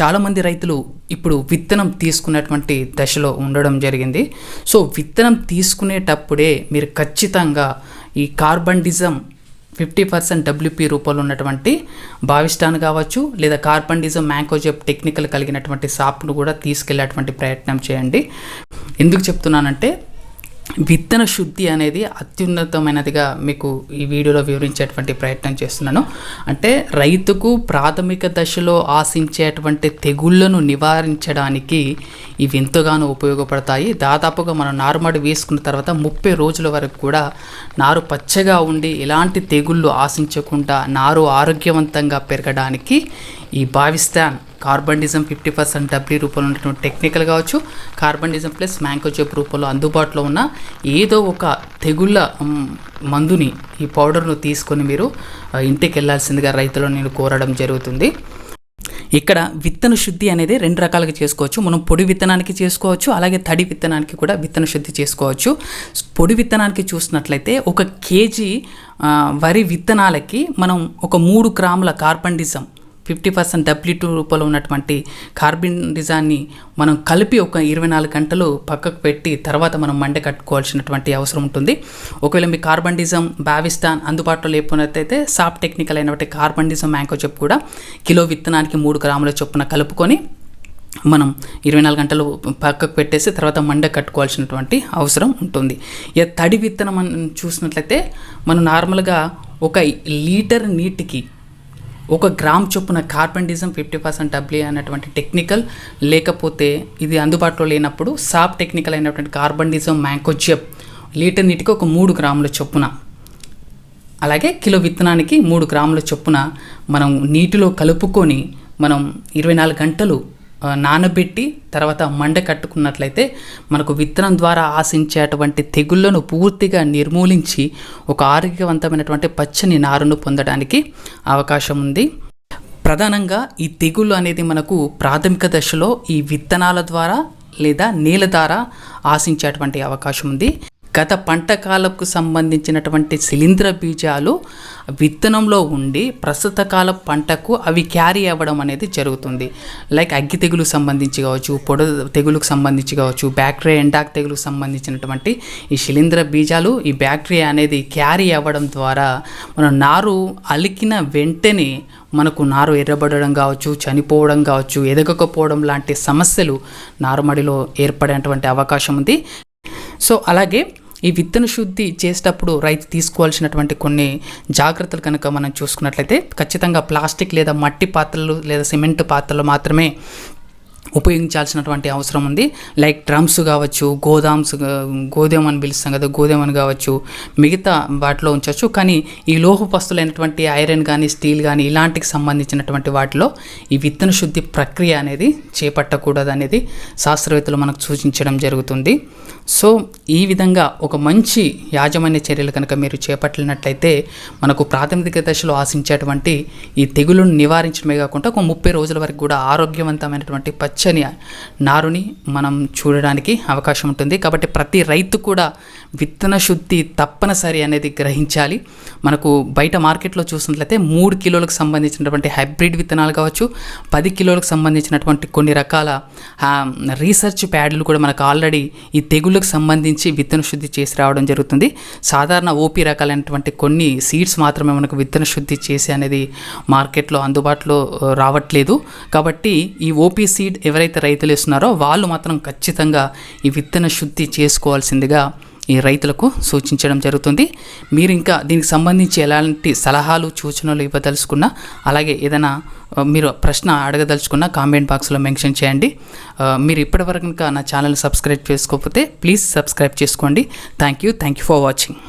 చాలామంది రైతులు ఇప్పుడు విత్తనం తీసుకున్నటువంటి దశలో ఉండడం జరిగింది. సో విత్తనం తీసుకునేటప్పుడే మీరు ఖచ్చితంగా ఈ కార్బండిజం ఫిఫ్టీ పర్సెంట్ డబ్ల్యూపీ రూపంలో ఉన్నటువంటి భావిష్టాన్ కావచ్చు లేదా కార్బండిజం మ్యాంకోజెప్ టెక్నికల్ కలిగినటువంటి సాప్ను కూడా తీసుకెళ్ళేటువంటి ప్రయత్నం చేయండి. ఎందుకు చెప్తున్నానంటే విత్తన శుద్ధి అనేది అత్యున్నతమైనదిగా మీకు ఈ వీడియోలో వివరించేటువంటి ప్రయత్నం చేస్తున్నాను. అంటే రైతుకు ప్రాథమిక దశలో ఆశించేటువంటి తెగుళ్ళను నివారించడానికి ఇవి ఎంతగానో ఉపయోగపడతాయి. దాదాపుగా మనం నారుమడి వేసుకున్న తర్వాత ముప్పై రోజుల వరకు కూడా నారు పచ్చగా ఉండి ఎలాంటి తెగుళ్ళు ఆశించకుండా నారు ఆరోగ్యవంతంగా పెరగడానికి ఈ Bavistin carbendazim fifty percent W రూపంలో ఉన్నటువంటి టెక్నికల్ కావచ్చు కార్బండిజం ప్లస్ మ్యాంకోజెప్ రూపంలో అందుబాటులో ఉన్న ఏదో ఒక తెగుళ్ళ మందుని ఈ పౌడర్ను తీసుకొని మీరు ఇంటికి వెళ్ళాల్సిందిగా రైతులను నేను కోరడం జరుగుతుంది. ఇక్కడ విత్తన శుద్ధి అనేది రెండు రకాలుగా చేసుకోవచ్చు. మనం పొడి విత్తనానికి చేసుకోవచ్చు అలాగే తడి విత్తనానికి కూడా విత్తన శుద్ధి చేసుకోవచ్చు. పొడి విత్తనానికి చూసినట్లయితే ఒక కేజీ వరి విత్తనాలకి మనం ఒక మూడు గ్రాముల carbendazim fifty percent W two రూపంలో ఉన్నటువంటి కార్బన్ డిజాన్ని మనం కలిపి ఒక ఇరవై నాలుగు గంటలు పక్కకు పెట్టి తర్వాత మనం మండ కట్టుకోవాల్సినటువంటి అవసరం ఉంటుంది. ఒకవేళ మీ కార్బండిజం బావిస్తాన్ అందుబాటులో లేకపోయినట్టయితే సాఫ్ట్ టెక్నికల్ అయినటువంటి కార్బండిజం చెప్పు కూడా కిలో విత్తనానికి మూడు గ్రాముల చొప్పున కలుపుకొని మనం ఇరవై నాలుగు గంటలు పక్కకు పెట్టేసి తర్వాత మండ కట్టుకోవాల్సినటువంటి అవసరం ఉంటుంది. ఇక తడి విత్తనం చూసినట్లయితే మనం నార్మల్గా ఒక లీటర్ నీటికి ఒక గ్రామ్ చొప్పున కార్బండిజం ఫిఫ్టీ పర్సెంట్ డబ్ల్యూ అనేటువంటి టెక్నికల్ లేకపోతే ఇది అందుబాటులో లేనప్పుడు సాప్ టెక్నికల్ అయినటువంటి కార్బన్డిజం మ్యాంకోజియప్ లీటర్ నీటికి ఒక మూడు గ్రాముల చొప్పున. అలాగే కిలో విత్తనానికి మూడు గ్రాముల చొప్పున మనం నీటిలో కలుపుకొని మనం ఇరవై నాలుగు గంటలు నానబెట్టి తర్వాత మండ కట్టుకున్నట్లయితే మనకు విత్తనం ద్వారా ఆశించేటువంటి తెగుళ్ళను పూర్తిగా నిర్మూలించి ఒక ఆరోగ్యవంతమైనటువంటి పచ్చని నారును పొందడానికి అవకాశం ఉంది. ప్రధానంగా ఈ తెగుళ్ళు అనేది మనకు ప్రాథమిక దశలో ఈ విత్తనాల ద్వారా లేదా నీళ్ళ ద్వారా ఆశించేటువంటి అవకాశం ఉంది. గత పంట కాలంకు సంబంధించినటువంటి శిలీంద్ర బీజాలు విత్తనంలో ఉండి ప్రస్తుత కాల పంటకు అవి క్యారీ అవ్వడం అనేది జరుగుతుంది. లైక్ అగ్గి తెగులుకు సంబంధించి కావచ్చు పొడ తెగులుకు సంబంధించి కావచ్చు బ్యాక్టీరియా ఎండాక్ తెగులుకు సంబంధించినటువంటి ఈ శిలీంద్ర బీజాలు ఈ బ్యాక్టీరియా అనేది క్యారీ అవ్వడం ద్వారా మనం నారు అలికిన వెంటనే మనకు నారు ఎర్రబడడం కావచ్చు చనిపోవడం కావచ్చు ఎదగకపోవడం లాంటి సమస్యలు నారుమడిలో ఏర్పడేటువంటి అవకాశం ఉంది. సో అలాగే ఈ విత్తన శుద్ధి చేసేటప్పుడు రైతు తీసుకోవాల్సినటువంటి కొన్ని జాగ్రత్తలు కనుక మనం చూసుకున్నట్లయితే ఖచ్చితంగా ప్లాస్టిక్ లేదా మట్టి పాత్రలు లేదా సిమెంట్ పాత్రలు మాత్రమే ఉపయోగించాల్సినటువంటి అవసరం ఉంది. లైక్ డ్రమ్స్ కావచ్చు గోదామ్స్ గోధుమ అని పిలుస్తాం కదా గోధుమ అని కావచ్చు మిగతా వాటిలో ఉంచవచ్చు కానీ ఈ లోహపస్తులైనటువంటి ఐరన్ కానీ స్టీల్ కానీ ఇలాంటికి సంబంధించినటువంటి వాటిలో ఈ విత్తన శుద్ధి ప్రక్రియ అనేది చేపట్టకూడదు అనేది శాస్త్రవేత్తలు మనకు సూచించడం జరుగుతుంది. సో ఈ విధంగా ఒక మంచి యాజమాన్య చర్యలు కనుక మీరు చేపట్టినట్లయితే మనకు ప్రాథమిక దశలో ఆశించేటువంటి ఈ తెగులును నివారించడమే కాకుండా ఒక ముప్పై రోజుల వరకు కూడా ఆరోగ్యవంతమైనటువంటి పచ్చని నారుని మనం చూడడానికి అవకాశం ఉంటుంది. కాబట్టి ప్రతి రైతు కూడా విత్తన శుద్ధి తప్పనిసరి అనేది గ్రహించాలి. మనకు బయట మార్కెట్లో చూసినట్లయితే మూడు కిలోలకు సంబంధించినటువంటి హైబ్రిడ్ విత్తనాలు కావచ్చు పది కిలోలకు సంబంధించినటువంటి కొన్ని రకాల రీసెర్చ్ ప్యాడ్లు కూడా మనకు ఆల్రెడీ ఈ తెగుళ్ళకు సంబంధించి విత్తన శుద్ధి చేసి రావడం జరుగుతుంది. సాధారణ ఓపీ రకాలైనటువంటి కొన్ని సీడ్స్ మాత్రమే మనకు విత్తన శుద్ధి చేసి అనేది మార్కెట్లో అందుబాటులో రావట్లేదు. కాబట్టి ఈ ఓపీ సీడ్ ఎవరైతే రైతులు ఇస్తున్నారో వాళ్ళు మాత్రం ఖచ్చితంగా ఈ విత్తన శుద్ధి చేసుకోవాల్సిందిగా ఈ రైతులకు సూచించడం జరుగుతుంది. మీరు ఇంకా దీనికి సంబంధించి ఎలాంటి సలహాలు సూచనలు ఇవ్వదలుచుకున్నా అలాగే ఏదైనా మీరు ప్రశ్న అడగదలుచుకున్న కామెంట్ బాక్స్లో మెన్షన్ చేయండి. మీరు ఇప్పటివరకు ఇంకా నా ఛానల్ సబ్స్క్రైబ్ చేసుకోకపోతే ప్లీజ్ సబ్స్క్రైబ్ చేసుకోండి. Thank you. Thank you for watching.